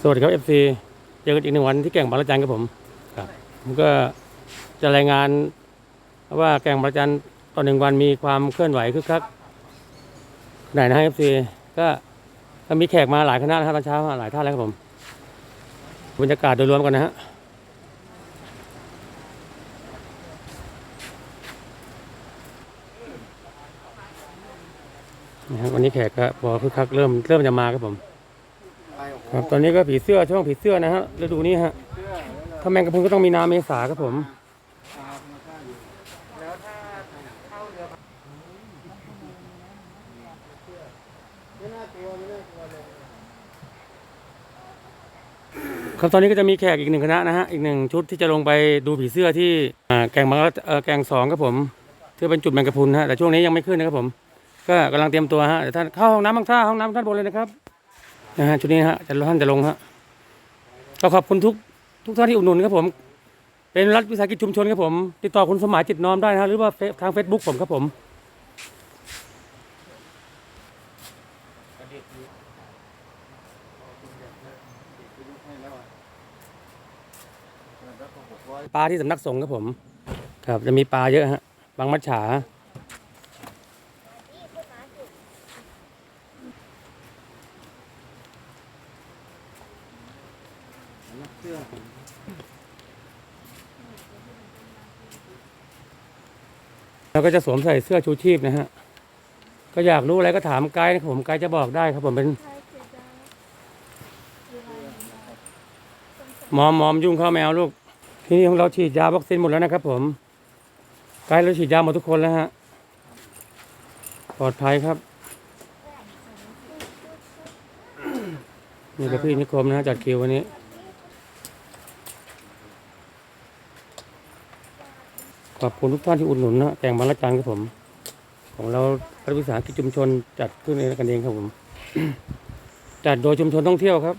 สวัสดีครับ FC เจอกันอีกหนึ่งวันที่แก่งบางระจันครับผมครับผมก็จะรายงานว่าแก่งบางระจันตอนหนึ่งวันมีความเคลื่อนไหวคึกคักไหนนะฮะ FC ก็ก็มีแขกมาหลายคณะนะครับตอนเช้าหลายท่านแล้วครับผมบรรยากาศโดยรวมกันนะฮะนะฮะวันนี้แขกก็พอคึกคักเริ่มเริ่มจะมาครับผม ครับตอนนี้ก็ผีเสื้อช่วงผีเสื้อนะฮะฤดูนี้ฮะถ้าแมงกะพรุนก็ต้องมีนาเมษาครับผมครับตอนนี้ก็จะมีแขกอีกหนึ่งคณะนะฮะอีกหนึ่งชุดที่จะลงไปดูผีเสื้อที่อ่าแกงบางละเอ่อแกงสองครับผมที่เป็นจุดแมงกะพรุนฮะแต่ช่วงนี้ยังไม่ขึ้นนะครับผม ก็กำลังเตรียมตัวฮะเดี๋ยวท่านเข้าห้องน้ำบางท่าห้องน้ำท่านบนเลยนะครับ นะฮะชุดนี้นะฮะจะท่านจะลงฮะก็ขอบคุณทุกทุกท่านที่อุดหนุนครับผม เป็นรัฐวิสาหกิจชุมชนครับผม ติดต่อคุณสมหมายจิตน้อมได้นะฮะหรือว่าทาง Facebook ผมครับผมปลาที่สำนักสงฆ์ครับผม ครับจะมีปลาเยอะฮะบางมัดฉา เราก็จะสวมใส่เสื้อชูชีพนะฮะ ก็อยากรู้อะไรก็ถามไกด์นะครับผมไกด์จะบอกได้ครับผมเป็นหมอมหมอมยุ่งเข้าแมวลูก ที่นี่ของเราฉีดยาวัคซีนหมดแล้วนะครับผม ไกด์เราฉีดยาหมดทุกคนแล้วฮะ ปลอดภัยครับ นี่ก็พี่นิคมนะฮะจัดคิววันนี้ อบคุณทุกท่านที่อุดหนุนนะแกงบาละจันครับผม ของเรารัฐวิสาหกิจชุมชนจัดขึ้นเองกันเองครับผม จัดโดยชุมชนท่องเที่ยวครับ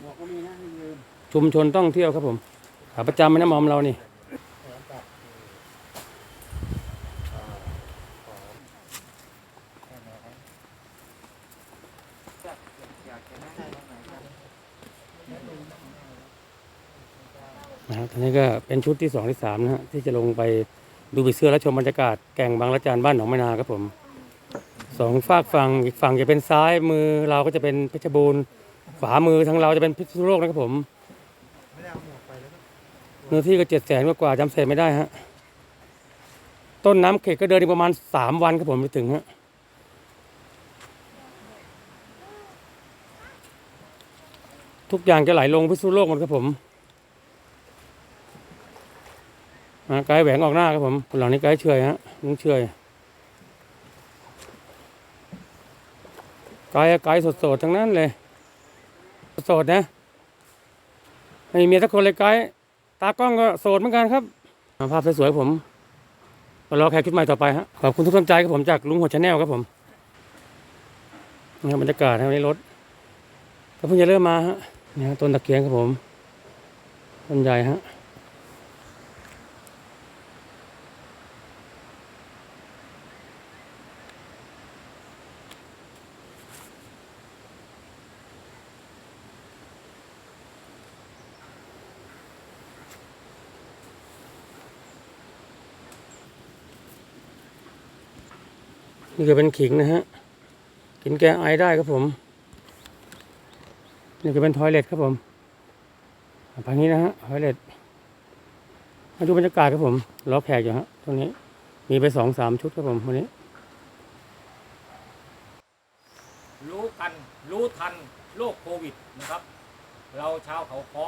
ชุมชนท่องเที่ยวครับผมขาประจำไหมนะมอมเรานี่นะครับทีนี้ก็เป็นชุดที่สองที่สามนะฮะที่จะลงไป ดูผีเสื้อและชมบรรยากาศแก่งบางละจานบ้านหนองมะนาครับผมสองฝากฝั่งอีกฝั่งจะเป็นซ้ายมือเราก็จะเป็นเพชรบูรณ์ขวามือทางเราจะเป็นพิษณุโลกนะครับผมเนื้อที่ก็เจ็ดแสนกว่าๆจำเศษไม่ได้ฮะต้นน้ำเขตก็เดินอีกประมาณสามวันครับผมไปถึงฮะทุกอย่างจะไหลลงพิษณุโลกหมดครับผม อ่าไกด์แหวงออกหน้าครับผมคนหลังนี้ไกด์เฉอยฮะลุงเฉอยไกด์ไกด์สดๆทั้งนั้นเลย สดนะไม่มีเมียสักคนเลยไกด์ตากล้องก็โสดเหมือนกันครับ ภาพสวยๆผมรอแขกชุดใหม่ต่อไปฮะขอบคุณทุกกำลังใจครับผมจากลุงหัวชาแนลครับผมนี่บรรยากาศครับวันรถก็เพิ่งจะเริ่มมาฮะนี่ฮะต้นตะเกียงครับผมต้นใหญ่ฮะ นี่ก็เป็นขิงนะฮะกินแก้ไอได้ครับผม นี่ก็เป็นทอยเล็ตครับผมทางนี้นะฮะทอยเล็ตมาดูบรรยากาศครับผมรอแขกอยู่ฮะตรงนี้ มีไปสองสามชุดครับผมวันนี้ รู้กัน รู้ทันโรคโควิดนะครับ เราชาวเขาคอ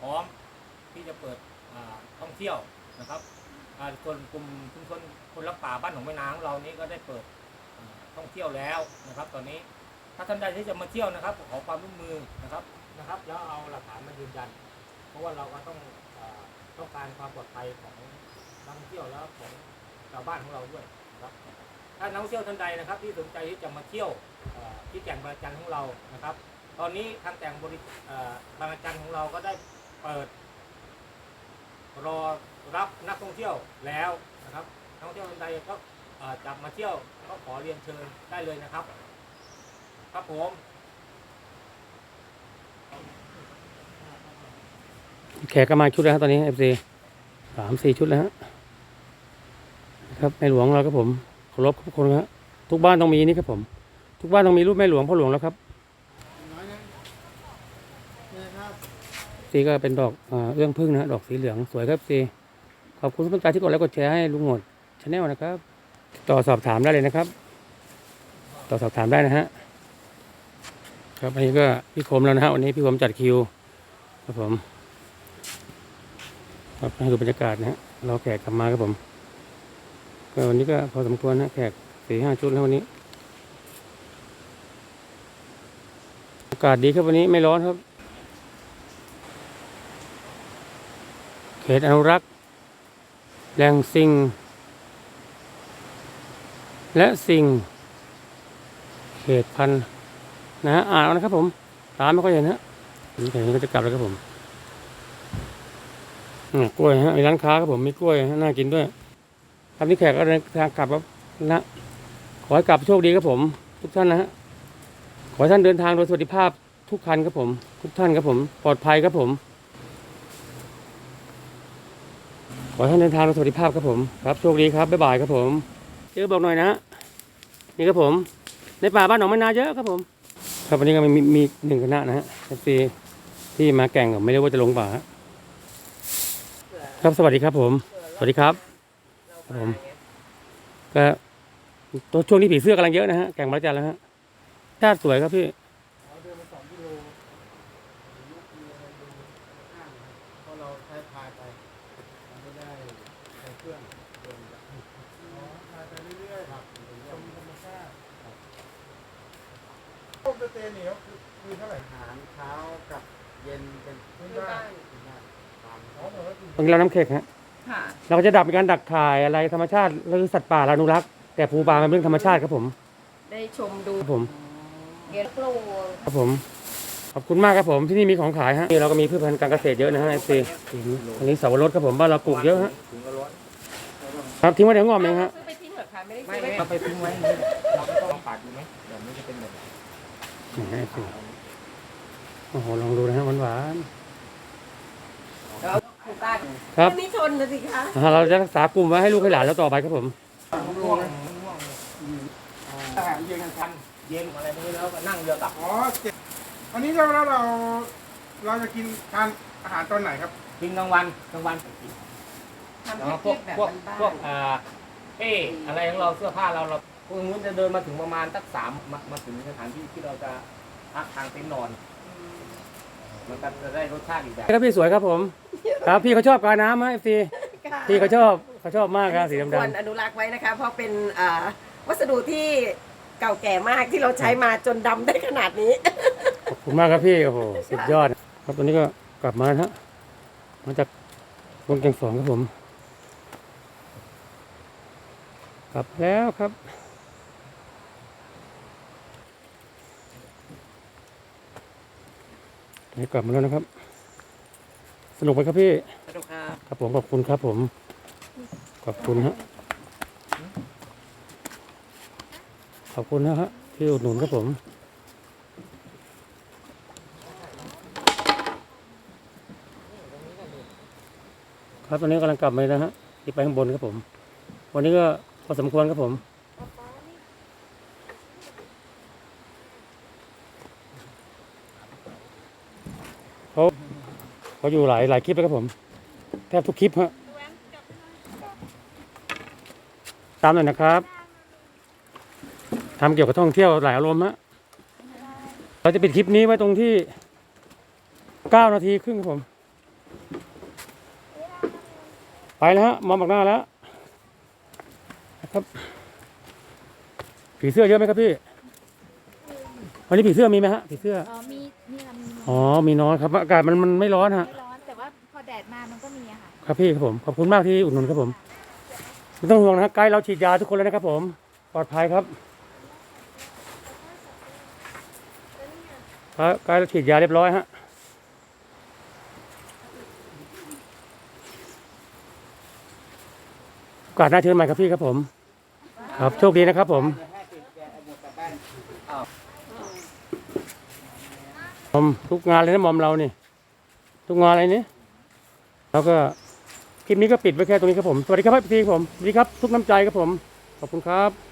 พร้อมที่จะเปิดท่องเที่ยวนะครับ อ่าส่วนกลุ่มชุมชนคนรักป่าบ้านหนองแม่นางของเรานี้ก็ได้เปิดท่องเที่ยวแล้วนะครับ ตอนนี้ถ้าท่านใดที่จะมาเที่ยวนะครับ ขอความร่วมมือนะครับนะครับ แล้วเอาหลักฐานมายืนยัน เพราะว่าเราก็ต้องอต้องการความปลอดภัยของนักท่องเที่ยวแล้วของชาวบ้านของเราด้วยนะครับ ถ้านักท่องเที่ยวท่านใดนะครับ ที่สนใจที่จะมาเที่ยวที่แก่งบางระจันของเรานะครับ ตอนนี้ทางแก่งบริบางระจันของเราก็ได้เปิด รอรับนักท่องเที่ยวแล้วนะครับนักท่องเที่ยวท่านใดก็เอ่อจะมาเที่ยวก็ขอเรียนเชิญได้เลยนะครับ ครับผมแขกก็มาชุดแล้วตอนนี้เอฟซีสามสี่ชุดแล้วครับในหลวงเราครับผมเคารพทุกคนครับทุกบ้านต้องมีนี่ครับผม ทุกบ้านต้องมีรูปแม่หลวงพ่อหลวงแล้วครับ น้อยนะนี่ครับ สีก็เป็นดอกเอื้องพึ่งนะฮะดอกสีเหลืองสวยครับสีขอบคุณทุกท่านที่กดไลค์กดแชร์ให้ลุงหมดชาแนลนะครับ ต่อสอบถามได้เลยนะครับ ต่อสอบถามได้นะฮะครับอันนี้ก็พี่คมแล้วนะฮะวันนี้พี่คมจัดคิวครับผมครับให้ดูบรรยากาศนะฮะเราแขกกลับมาครับผมก็วันนี้ก็พอสมควรนะแขกสี่ห้าชุดแล้ววันนี้ อากาศดีครับวันนี้ไม่ร้อนครับ ขตอนุรักษ์ แหล่งสิ่ง และสิ่ง เขตพันนะฮะอ่านนะครับผม ตามไม่ค่อยเห็นฮะนี่แค่นี้ก็จะกลับแล้วครับผมอ่ากล้วยฮะมีร้านค้าครับผมมีกล้วยน่ากินด้วยครับนี่แขกก็เดินทางกลับแล้วนะขอให้กลับโชคดีครับผม ทุกท่านนะฮะขอให้ท่านเดินทางโดยสวัสดิภาพทุกคันครับผม ทุกท่านครับผม ปลอดภัยครับผม ขอให้ท่านเดินทางโดยสวัสดิภาพครับผมครับโชคดีครับบ๊ายบายครับผมเจอบอกหน่อยนะฮะนี่ครับผมในป่าบ้านหนองมะนาเยอะครับผม ครับวันนี้ก็มีมีมีหนึ่งคณะนะฮะเอฟซีที่มาแก่งผมไม่รู้ว่าจะลงป่าฮะครับสวัสดีครับผม สวัสดีครับครับผมก็ตัวช่วงนี้ผีเสื้อกำลังเยอะนะฮะแก่งบางระจันแล้วฮะชาติสวยครับพี่ เราเดินมาสองกิโลยุคมีอะไรดูห้างเพราะเราใช้พายไปเราไม่ได้ใช้เครื่องเดินแบบอ๋อพายไปเรื่อยๆครับชมธรรมชาติครับโอ้ เตเหนียวคือคือเท่าไหร่อาหารเช้ากับเย็นเป็นพื้นบ้านพื้นบ้านตามอ๋อเหรอตรงนี้เราน้ำเค็กฮะค่ะ เราก็จะดับเป็นการดักถ่ายอะไรธรรมชาติหรือสัตว์ป่าเราอนุรักษ์แต่ภูปลามันเป็นเรื่องธรรมชาติครับผมได้ชมดูครับผม เกลกลัวครับผม ขอบคุณมากครับผมที่นี่มีของขายฮะนี่เราก็มีพืชพันธุ์การเกษตรเยอะนะฮะไอซีอันนี้เสาวรสครับผมบ้านเราปลูกเยอะฮะครับทิ้งไว้เดี๋ยวงอมเองฮะ ซื้อไปทิ้งเหรอคะไม่ได้ไม่ซื้อไม่ไปเราไปทิ้งไว้อย่างนี้เราไม่ต้องปาดดูไหมเดี๋ยวมันจะเป็นแบบ นี่ฮะ FC โอ้โหลองดูนะฮะหวานหวานแล้วผูกกันๆครับไม่ชนนะสิคะอ่าเราจะรักษากลุ่มไว้ให้ลูกให้หลานแล้วต่อไปครับผม ง่วงง่วงอาหารเย็นกันคทัรับนเย็นอะไรพวกนี้แล้วก็นั่งเรือกลับอ๋อเจ็ดอันนี้เราเราเราเราจะกินทานอาหารตอนไหนครับ กินกลางวันกลางวันทำแล้วเพีพวกยบๆแบบพวกบ้านพวกอ่าเป้อะไรของเราเสื้อผ้าเราเรา พวกนู้นจะเดินมาถึงประมาณสักสามมามาถึงสถานที่ที่เราจะพักทางเต็นท์นอน มันก็จะได้รสชาติอีกแบบครับพี่สวยครับผม ครับพี่เขาชอบกาน้ำฮะเอฟซีค่ะพี่เขาชอบเขาชอบมากครับสีควรดำอนุรักษ์ไว้นะคะ เพราะเป็นอ่าวัสดุที่เก่าแก่มากที่เราใช้มาจนดำได้ขนาดนี้ ๆขอบคุณมากครับพี่โอ้โหสุดยอด ครับตอนนี้ก็กลับมาแล้วฮะมาจากบนแกงสองครับผม กลับแล้วครับ นี่กลับมาแล้วนะครับ สนุกไหมครับพี่ สนุกค่ะครับผมขอบคุณครับผม ขอบคุณฮะ ขอบคุณนะฮะที่อุดหนุนครับผม ครับตอนนี้กำลังกลับมาเลยนะฮะที่ไปข้างบนครับผม วันนี้ก็พอสมควรครับผมเขา เขาอยู่หลายหลายคลิปแล้วครับผม แทบทุกคลิปฮะตามหน่อยนะครับทำเกี่ยวกับท่องเที่ยวหลายอารมณ์ฮะเราจะปิดคลิปนี้ไว้ตรงที่เก้านาทีครึ่งครับผม ไปแล้วฮะมาบักหน้าแล้วครับผีเสื้อเยอะไหมครับพี่วันนี้ผีเสื้อมีไหมฮะผีเสื้อออมี อ๋อมีน้อยครับ อากาศมันมันไม่ร้อนฮะ ไม่ร้อนแต่ว่าพอแดดมามันก็มีอะค่ะ ครับพี่ครับผม ขอบคุณมากที่อุดหนุนครับผม ไม่ต้องห่วงนะฮะไกด์เราฉีดยาทุกคนแล้วนะครับผม ปลอดภัยครับครับไกด์เราฉีดยาเรียบร้อยฮะ โอกาสหน้าเชิญใหม่ครับพี่ครับผม ครับ โชคดีนะครับผม มอมทุกงานเลยนะมอมเรานี่ ทุกงานอะไรนี่แล้วก็คลิปนี้ก็ปิดไว้แค่ตรงนี้ครับผม สวัสดีครับพี่ผมสวัสดีครับ ทุกน้ำใจครับผม ขอบคุณครับ